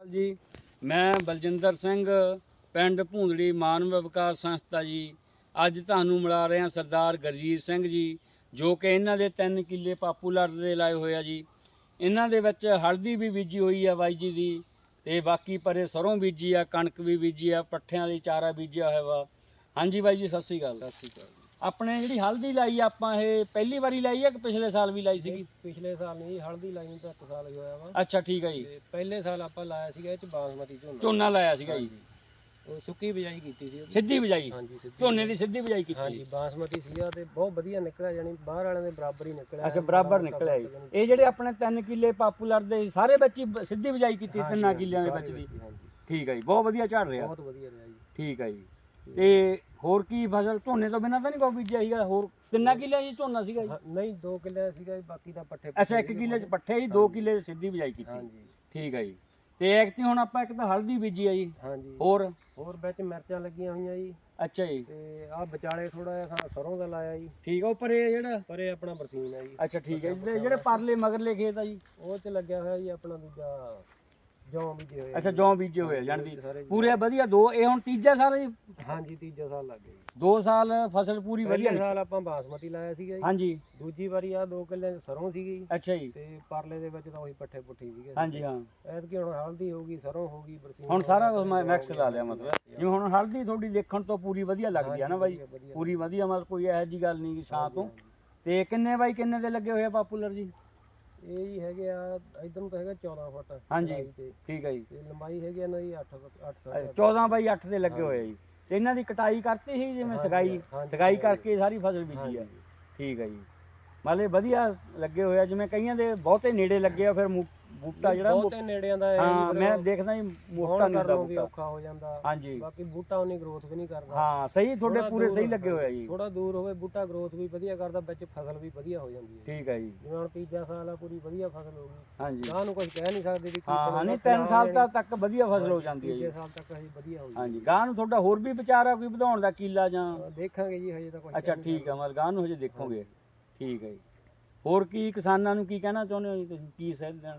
ਜੀ। ਮੈਂ ਬਲਜਿੰਦਰ ਸਿੰਘ, ਪਿੰਡ ਭੂੰਦੜੀ ਮਾਨਵ ਵਿਕਾਸ ਸੰਸਥਾ ਜੀ। ਅੱਜ ਤੁਹਾਨੂੰ ਮਿਲਾ ਰਹੇ ਹਾਂ ਸਰਦਾਰ ਗਰਜੀਤ ਸਿੰਘ ਜੀ, ਜੋ ਕਿ ਇਹਨਾਂ ਦੇ 3 ਕਿੱਲੇ ਪਾਪੂਲਰ ਦੇ ਲਾਏ ਹੋਏ ਆ ਜੀ। ਇਹਨਾਂ ਦੇ ਵਿੱਚ ਹਲਦੀ ਵੀ ਬੀਜੀ ਹੋਈ ਆ ਬਾਈ ਜੀ ਦੀ ਤੇ ਬਾਕੀ ਪਰੇ ਸਰੋਂ ਬੀਜੀ ਆ, ਕਣਕ ਵੀ ਬੀਜੀ ਆ, ਪੱਠਿਆਂ ਲਈ ਚਾਰਾ ਬੀਜਿਆ ਹੋਇਆ ਵਾ। ਹਾਂਜੀ ਬਾਈ ਜੀ, ਸਤਿ ਸ੍ਰੀ ਅਕਾਲ। ਸਤਿ ਸ੍ਰੀ ਅਕਾਲ। ਆਪਣੇ ਜਿਹੜੀ ਹਲਦੀ ਲਾਈ ਆਪਾਂ ਇਹ ਪਹਿਲੀ ਵਾਰੀ ਲਾਈ ਆ ਕਿ ਪਿਛਲੇ ਸਾਲ ਵੀ ਲਾਈ ਸੀਗੀ? ਪਿਛਲੇ ਸਾਲ ਨਹੀਂ ਹਲਦੀ ਲਾਈ ਨੂੰ ਤਾਂ ਇੱਕ ਸਾਲ ਹੀ ਹੋਇਆ ਵਾ। ਅੱਛਾ ਠੀਕ ਹੈ ਜੀ। ਤੇ ਪਹਿਲੇ ਸਾਲ ਆਪਾਂ ਲਾਇਆ ਸੀਗਾ ਇਹ ਚ ਬਾਸਮਤੀ ਝੋਨਾ। ਝੋਨਾ ਲਾਇਆ ਸੀਗਾ ਜੀ। ਉਹ ਸੁੱਕੀ ਬਿਜਾਈ ਕੀਤੀ ਸੀ ਉਹਦੀ। ਸਿੱਧੀ ਬਿਜਾਈ? ਹਾਂਜੀ ਸਿੱਧੀ ਝੋਨੇ ਦੀ ਸਿੱਧੀ ਬਿਜਾਈ ਕੀਤੀ। ਹਾਂਜੀ ਬਾਸਮਤੀ ਸੀਗਾ ਤੇ ਬਹੁਤ ਵਧੀਆ ਨਿਕਲਿਆ ਜਾਨੀ ਬਾਹਰ ਵਾਲਿਆਂ ਦੇ ਬਰਾਬਰ ਹੀ ਨਿਕਲਿਆ। ਅੱਛਾ ਬਰਾਬਰ ਨਿਕਲਿਆ ਜੀ। ਇਹ ਜਿਹੜੇ ਆਪਣੇ 3 ਕਿੱਲੇ ਪਾਪੂਲਰ ਦੇ ਸਾਰੇ ਵਿੱਚ ਹੀ ਬ- ਸਿੱਧੀ ਬਿਜਾਈ ਕੀਤੀ ਤਿੰਨਾਂ ਕਿੱਲਿਆਂ ਦੇ ਵਿੱਚ ਦੀ ਹਾਂਜੀ। ਠੀਕ ਹੈ ਜੀ ਬਹੁਤ ਵਧੀਆ ਝੜ ਰਿਹਾ। ਬਹੁਤ ਵਧੀਆ ਰਿਹਾ ਜੀ। ਠੀਕ ਹੈ ਜੀ। ਤੇ ਹੋਰ ਕੀ ਫਸਲ? ਝੋਨੇ ਤੋਂ ਬਿਨਾਂ ਤਾਂ ਨਹੀਂ ਕੋਈ ਬੀਜਿਆ ਸੀਗਾ ਹੋਰ ਤਿੰਨਾਂ ਕਿੱਲਿਆਂ 'ਚ ਝੋਨਾ ਸੀਗਾ ਜੀ? ਹਾਂ, ਨਹੀਂ 2 ਕਿੱਲੇ ਸੀਗਾ ਜੀ, ਬਾਕੀ ਦਾ ਪੱਠੇ ਅੱਛਾ ਇੱਕ ਕਿੱਲੇ 'ਚ ਪੱਠੇ ਜੀ 2 ਕਿੱਲੇ 'ਚ ਸਿੱਧੀ ਬਿਜਾਈ ਕੀਤੀ। ਹਾਂਜੀ। ਠੀਕ ਹੈ ਜੀ। ਤੇ ਐਕਤੀ ਹੁਣ ਆਪਾਂ ਇੱਕ ਤਾਂ ਹਲਦੀ ਬੀਜੀ ਆ ਜੀ। ਹਾਂਜੀ। ਹੋਰ? ਹੋਰ ਵਿੱਚ ਮਿਰਚਾਂ ਲੱਗੀਆਂ ਹੋਈਆਂ ਜੀ। ਅੱਛਾ ਜੀ। ਤੇ ਆਹ ਵਿਚਾਲੇ ਥੋੜਾ ਜਿਹਾ ਸਰੋਂ ਦਾ ਲਾਇਆ ਜੀ। ਠੀਕ ਆ ਉੱਪਰ ਇਹ ਜਿਹੜਾ? ਪਰ ਇਹ ਆਪਣਾ ਬਰਸੀਨ ਹੈ ਜੀ। ਅੱਛਾ ਠੀਕ ਹੈ ਜੀ। ਤੇ ਜਿਹੜੇ ਪਰਲੇ ਮਗਰਲੇ ਖੇਤ ਆ ਜੀ? ਉਹ ਚ ਲੱਗਿਆ ਹੋਇਆ ਜੀ ਆਪਣਾ ਦੂਜਾ। ਜੌਂ ਬੀਜੇ ਹੋਏ ਆ ਅੱਛਾ ਜੀ। ਜੌਂ ਬੀਜੇ ਹੋਏ ਆ ਸਾਰੇ ਜੀ। ਪੂਰੇ ਵਧੀਆ ਦੋ ਇਹ ਹੁਣ ਤੀਜਾ ਸਾਲ ਜੀ ਹਾਂਜੀ ਤੀਜਾ ਸਾਲ ਲੱਗ ਗਿਆ ਜੀ। ਦੋ ਸਾਲ ਫਸਲ ਪੂਰੀ ਵਧੀਆ ਪਹਿਲੇ ਨਿਕਲੀ ਸਾਲ ਆਪਾਂ ਬਾਸਮਤੀ ਲਾਇਆ ਸੀਗਾ ਜੀ। ਹਾਂਜੀ। ਦੂਜੀ ਵਾਰੀ ਆ 2 ਕਿੱਲੇ ਸਰੋਂ ਸੀਗੀ ਅੱਛਾ ਜੀ। ਤੇ ਪਰਲੇ ਦੇ ਵਿੱਚ ਤਾਂ ਉਹੀ ਪੱਠੇ ਪੁੱਠੀ ਸੀਗੇ ਹਾਂਜੀ ਹਾਂ। ਐਤਕੀ ਹੁਣ ਹਲਦੀ ਹੋ ਗਈ ਸਰੋਂ ਹੋ ਗਈ ਬਰਸੀਨ ਹੁਣ ਸਾਰਾ ਕੁਝ ਮੈਂ ਮਿਕਸ ਲਾ ਲਿਆ ਮਤਲਬ। ਜਿਵੇਂ ਹੁਣ ਹਲਦੀ ਤੁਹਾਡੀ ਦੇਖਣ ਤੋਂ ਪੂਰੀ ਵਧੀਆ ਲੱਗਦੀ ਆ ਨਾ ਬਾਈ। ਪੂਰੀ ਵਧੀਆ ਮਤਲਬ ਕੋਈ ਇਹੋ ਜੀ ਗੱਲ ਨਹੀਂ ਕਿ ਛਾਂ ਤੋਂ। ਤੇ ਕਿੰਨੇ ਬਾਈ ਕਿੰਨੇ ਦੇ ਲੱਗੇ ਹੋਏ ਆ ਪਾਪੂਲਰ ਜੀ? ਇਹ ਜੀ ਹੈਗੇ ਆ ਇਧਰ ਨੂੰ ਤਾਂ ਹੈਗਾ 14 ਫੁੱਟ ਹਾਂਜੀ। ਚੌੜਾਈ ਤੇ। ਠੀਕ ਹੈ ਜੀ। ਤੇ ਲੰਬਾਈ ਹੈਗੀ ਇਹਨਾਂ ਦੀ 8 8 ਅੱਛਾ, 14 ਬਾਈ 8 ਦੇ ਲੱਗੇ ਹੋਏ ਆ ਜੀ। ਤੇ ਇਹਨਾਂ ਦੀ ਕਟਾਈ ਕਰਤੀ ਸੀ ਜਿਵੇਂ ਹਾਂਜੀ, ਸਗਾਈ ਹਾਂਜੀ, ਸਗਾਈ ਕਰਕੇ ਸਾਰੀ ਫਸਲ ਬੀਜੀ ਆ। ਠੀਕ ਹੈ ਜੀ। ਮਤਲਬ ਵਧੀਆ ਲੱਗੇ ਹੋਏ ਆ ਜਿਵੇਂ ਕਈਆਂ ਦੇ ਬਹੁਤੇ ਨੇੜੇ ਲੱਗੇ ਆ ਫਿਰ ਮੂ- ਬੂਟਾ ਜਿਹੜਾ ਮੋ- ਬਹੁਤੇ ਨੇੜਿਆਂ ਦਾ ਹਾਂ ਮੈਂ ਦੇਖਦਾ ਜੀ ਮੋਟਾ ਨਹੀਂ ਹੁੰਦਾ ਬੂਟਾ ਔਖਾ ਹੋ ਜਾਂਦਾ। ਹਾਂਜੀ। ਬਾਕੀ ਬੂਟਾ ਉਨੀ ਗਰੋਥ ਵੀ ਨਹੀਂ ਕਰਦਾ। ਹਾਂ ਸਹੀ ਤੁਹਾਡੇ ਥੋੜ੍ਹਾ ਪੂਰੇ ਦੂਰ ਸਹੀ ਲੱਗੇ ਹੋਏ ਆ ਜੀ। ਥੋੜਾ ਦੂਰ ਹੋਵੇ ਬੂਟਾ ਗਰੋਥ ਵੀ ਵਧੀਆ ਕਰਦਾ ਵਿੱਚ ਫਸਲ ਵੀ ਵਧੀਆ ਹੋ ਜਾਂਦੀ ਹੈ। ਠੀਕ ਹੈ ਜੀ। ਜਿਵੇਂ ਹੁਣ ਤੀਜਾ ਸਾਲ ਆ ਪੂਰੀ ਵਧੀਆ ਫਸਲ ਹੋ ਗਈ। ਹਾਂਜੀ। ਗਾਂ ਨੂੰ ਕੁਝ ਕਹਿ ਨਹੀਂ ਸਕਦੇ ਵੀ ਕੀ ਹਾਂ ਨਹੀਂ ਫਿਲਹਾਲ 3 ਸਾਲ ਇਹ ਤੱਕ ਵਧੀਆ ਫਸਲ ਹੋ ਜਾਂਦੀ ਹੈ ਤੀਜੇ ਜੀ। ਸਾਲ ਤੱਕ ਅਸੀਂ ਵਧੀਆ ਹੋ ਗਈ ਹਾਂਜੀ ਗਾਂ ਨੂੰ ਤੁਹਾਡਾ ਹੋਰ ਵੀ ਵਿਚਾਰ ਆ ਕੋਈ ਵਧਾਉਣ ਦਾ ਕੀਲਾ ਜਾਂ? ਦੇਖਾਂਗੇ ਜੀ ਹਜੇ ਤਾਂ ਕੁਝ ਅੱਛਾ ਠੀਕ ਆ ਮਤਲਬ ਗਾਂ ਨੂੰ ਹਜੇ ਦੇਖੋਗੇ। ਠੀਕ ਹੈ ਜੀ। ਹੋਰ ਕੀ ਕਿਸਾਨਾਂ ਨੂੰ ਕੀ ਕਹਿਣਾ ਚਾਹੁੰਦੇ ਹੋ ਜੀ ਤੁਸੀਂ? ਕੀ ਸਹਿ ਦੇਣਾ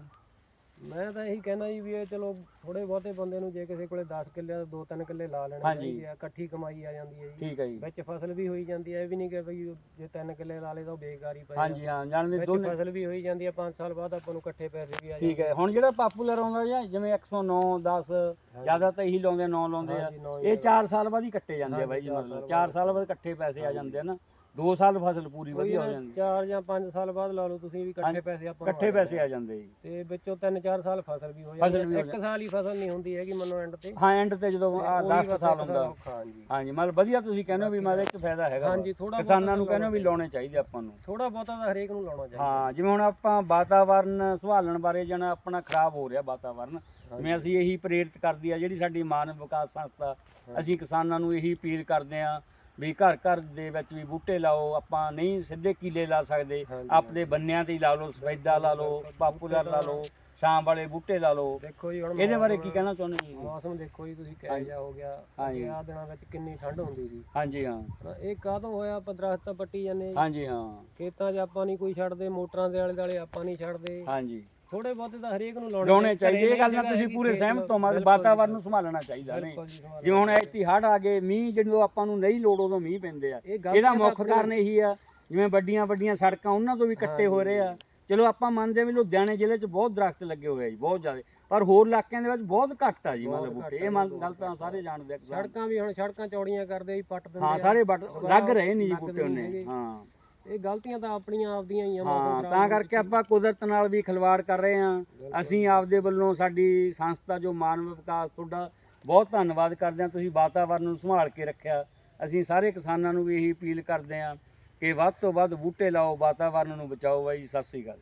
ਮੈਂ ਤਾਂ ਇਹੀ ਕਹਿਣਾ ਜੀ ਵੀ ਇਹ ਚਲੋ ਥੋੜੇ ਬਹੁਤੇ ਬੰਦੇ ਨੂੰ ਜੇ ਕਿਸੇ ਕੋਲੇ 10 ਕਿੱਲੇ ਦਾ 2-3 ਕਿੱਲੇ ਲਾ ਲੈਣੇ ਹਾਂਜੀ। ਚਾਹੀਦੇ ਆ ਇਕੱਠੀ ਕਮਾਈ ਆ ਜਾਂਦੀ ਹੈ ਜੀ। ਠੀਕ ਹੈ ਜੀ। ਵਿੱਚ ਫਸਲ ਵੀ ਹੋਈ ਜਾਂਦੀ ਹੈ ਇਹ ਵੀ ਨਹੀਂ ਕਿ ਬਈ ਜੇ 3 ਕਿੱਲੇ ਲਾ ਲੇ ਤਾਂ ਉਹ ਬੇਕਾਰੀ ਪਏ ਹਾਂਜੀ ਹਾਂ ਜਾਣਦੇ ਵਿੱਚ ਦੋਨੇ ਫਸਲ ਵੀ ਹੋਈ ਜਾਂਦੀ ਹੈ 5 ਸਾਲ ਬਾਅਦ ਆਪਾਂ ਨੂੰ ਇਕੱਠੇ ਪੈਸੇ ਵੀ ਆ ਠੀਕ ਹੈ ਹੁਣ ਜਿਹੜਾ ਪਾਪੂਲਰ ਆਉਂਦਾ ਜਾਂ ਜਿਵੇਂ 109 10 ਜ਼ਿਆਦਾ ਤਾਂ ਇਹੀ ਲਾਉਂਦੇ 9 ਲਾਉਂਦੇ ਆ। ਹਾਂਜੀ, ਨੌ ਹੀ ਇਹ 4 ਸਾਲ ਬਾਅਦ ਹੀ ਕੱਟੇ ਜਾਂਦੇ ਆ ਬਾਈ ਜੀ ਮਤਲਬ ਸਾਲ 4 ਸਾਲ ਬਾਅਦ ਇਕੱਠੇ ਪੈਸੇ ਆ ਜਾਂਦੇ ਆ ਨਾ। 2 ਸਾਲ ਫਸਲ ਪੂਰੀ ਵਧੀਆ ਹੋ ਜਾਂਦੀ। 4 ਜਾਂ 5 ਸਾਲ ਬਾਅਦ ਲਾ ਲਓ ਤੁਸੀਂ ਵੀ ਇਕੱਠੇ ਪੈਸੇ ਆਪਾਂ ਨੂੰ ਇਕੱਠੇ ਪੈਸੇ ਆ। ਜਾਂਦੇ ਜੀ। ਤੇ ਵਿੱਚੋਂ 3-4 ਸਾਲ ਫਸਲ ਵੀ ਹੋ ਜਾਂਦੀ ਹੈ ਹੋ ਇੱਕ ਸਾਲ ਹੀ ਫਸਲ ਨਹੀਂ ਹੁੰਦੀ ਹੈਗੀ ਮੰਨੋ ਐਂਡ ਤੇ। ਹਾਂ ਐਂਡ ਤੇ ਜਦੋਂ ਆ ਉਹੀ 10 ਬਸ ਸਾਲ ਹੁੰਦਾ। ਹਾਂਜੀ। ਹਾਂਜੀ ਮਤਲਬ ਵਧੀਆ ਤੁਸੀਂ ਕਹਿੰਦੇ ਹੋ ਵੀ ਮਤਲਬ ਇੱਕ ਫਾਇਦਾ ਹੈਗਾ। ਹਾਂਜੀ ਥੋੜਾ ਕਿਸਾਨਾਂ ਨੂੰ ਕਹਿੰਦੇ ਹੋ ਵੀ ਲਾਉਣੇ ਚਾਹੀਦੇ ਆਪਾਂ ਨੂੰ। ਥੋੜਾ ਬਹੁਤਾ ਤਾਂ ਹਰੇਕ ਨੂੰ ਲਾਉਣਾ ਚਾਹੀਦਾ। ਹਾਂ ਜਿਵੇਂ ਹੁਣ ਆਪਾਂ ਵਾਤਾਵਰਨ ਸੰਭਾਲਣ ਬਾਰੇ ਜਣਾ ਆਪਣਾ ਖਰਾਬ ਹੋ ਰਿਹਾ ਵਾਤਾਵਰਨ। ਜਿਵੇਂ ਅਸੀਂ ਇਹੀ ਪ੍ਰੇਰਿਤ ਕਰਦੀ ਆ ਜਿਹੜੀ ਸਾਡੀ ਮਾਨਵ ਵਿਕਾਸ ਸੰਸਥਾ ਅਸੀਂ ਕਿਸਾਨਾਂ ਨੂੰ ਇਹੀ ਅਪੀਲ ਕਰਦੇ ਆ ਵੀ ਘਰ ਘਰ ਦੇ ਵਿੱਚ ਵੀ ਬੂਟੇ ਲਾਓ ਆਪਾਂ ਨਹੀਂ ਸਿੱਧੇ ਕੀਲੇ ਲਾ ਸਕਦੇ। ਆਪਣੇ ਬੰਨਿਆਂ ਤੇ ਹੀ ਲਾ ਲਓ ਸਫੈਦਾ ਲਾ ਲਓ ਪਾਪੂਲਰ ਲਾ ਲਓ ਸ਼ਾਮ ਵਾਲੇ ਬੂਟੇ ਲਾ ਲਓ। ਦੇਖੋ ਜੀ ਹੁਣ ਇਹਦੇ ਬਾਰੇ ਕੀ ਕਹਿਣਾ ਚਾਹੁੰਦੇ ਜੀ? ਮੌਸਮ ਦੇਖੋ ਜੀ ਤੁਸੀਂ ਕਿਹੋ ਜਿਹਾ ਹੋ ਗਿਆ। ਹਾਂਜੀ। ਆ ਦਿਨਾਂ ਵਿੱਚ ਕਿੰਨੀ ਠੰਡ ਹੁੰਦੀ ਸੀ। ਹਾਂਜੀ ਹਾਂ। ਇਹ ਕਾਹਤੋਂ ਹੋਇਆ? ਆਪਾਂ ਦਰਖਤ ਤਾਂ ਪੱਟੀ ਜਾਂਦੇ। ਹਾਂਜੀ ਹਾਂ। ਖੇਤਾਂ 'ਚ ਆਪਾਂ ਨਹੀਂ ਕੋਈ ਛੱਡਦੇ ਮੋਟਰਾਂ ਦੇ ਆਲੇ ਦੁਆਲੇ ਆਪਾਂ ਨਹੀਂ ਛੱਡਦੇ। ਹਾਂਜੀ। ਥੋੜੇ ਬਹੁਤੇ ਤਾਂ ਹਰੇਕ ਨੂੰ ਲਾਉਣੇ ਲਾਉਣੇ ਚਾਹੀਦੇ ਇਹ ਗੱਲ ਨਾਲ ਤੁਸੀਂ ਪੂਰੇ ਸਹਿਮਤ ਹੋ ਮਤਲਬ ਵਾਤਾਵਰਨ ਨੂੰ ਸੰਭਾਲਣਾ ਚਾਹੀਦਾ ਸੰਭਾਲਣਾ ਜਿਵੇਂ ਹੁਣ ਐਤੀ ਹੜ੍ਹ ਆ ਗਏ ਮੀਂਹ ਜਦੋਂ ਆਪਾਂ ਨੂੰ ਨਹੀਂ ਲੋੜ ਉਦੋਂ ਮੀਂਹ ਪੈਂਦੇ ਆ। ਇਹ ਇਹਦਾ ਮੁੱਖ ਕਾਰਨ ਇਹੀ ਆ ਜਿਵੇਂ ਵੱਡੀਆਂ ਵੱਡੀਆਂ ਸੜਕਾਂ ਉਹਨਾਂ ਤੋਂ ਵੀ ਕੱਟੇ ਹੋ ਰਹੇ ਆ। ਚਲੋ ਆਪਾਂ ਮੰਨਦੇ ਵੀ ਲੁਧਿਆਣੇ ਜ਼ਿਲ੍ਹੇ 'ਚ ਬਹੁਤ ਦਰਖਤ ਲੱਗੇ ਹੋਏ ਆ ਜੀ ਬਹੁਤ ਜ਼ਿਆਦਾ। ਪਰ ਹੋਰ ਇਲਾਕਿਆਂ ਦੇ ਵਿੱਚ ਬਹੁਤ ਘੱਟ ਆ ਜੀ ਮਤਲਬ ਬੂਟੇ ਇਹ ਗੱਲ ਤਾਂ ਸਾਰੇ ਜਾਣਦੇ ਆ। ਸੜਕਾਂ ਵੀ ਹੁਣ ਸੜਕਾਂ ਚੌੜੀਆਂ ਕਰਦੇ ਆ ਜੀ ਪੱਟ ਦਿੰਦੇ ਹਾਂ। ਸਾਰੇ ਲੱਗ ਰਹੇ ਨਹੀਂ ਜੀ ਬੂਟੇ ਉਹਨੇ। ਹਾਂ। ਇਹ ਗਲਤੀਆਂ ਤਾਂ ਆਪਣੀਆਂ ਆਪਦੀਆਂ ਹੀ ਆ ਹਾਂ ਤਾਂ ਕਰਕੇ ਆਪਾਂ ਕੁਦਰਤ ਨਾਲ ਵੀ ਖਿਲਵਾੜ ਕਰ ਰਹੇ ਹਾਂ। ਅਸੀਂ ਆਪਦੇ ਵੱਲੋਂ ਸਾਡੀ ਸੰਸਥਾ ਜੋ ਮਾਨਵ ਵਿਕਾਸ ਤੁਹਾਡਾ ਬਹੁਤ ਧੰਨਵਾਦ ਕਰਦੇ ਹਾਂ। ਤੁਸੀਂ ਵਾਤਾਵਰਨ ਨੂੰ ਸੰਭਾਲ ਕੇ ਰੱਖਿਆ। ਅਸੀਂ ਸਾਰੇ ਕਿਸਾਨਾਂ ਨੂੰ ਵੀ ਇਹੀ ਅਪੀਲ ਕਰਦੇ ਹਾਂ ਕਿ ਵੱਧ ਤੋਂ ਵੱਧ ਬੂਟੇ ਲਾਓ ਵਾਤਾਵਰਨ ਨੂੰ ਬਚਾਓ ਬਾਈ। ਸਤਿ ਸ੍ਰੀ ਅਕਾਲ।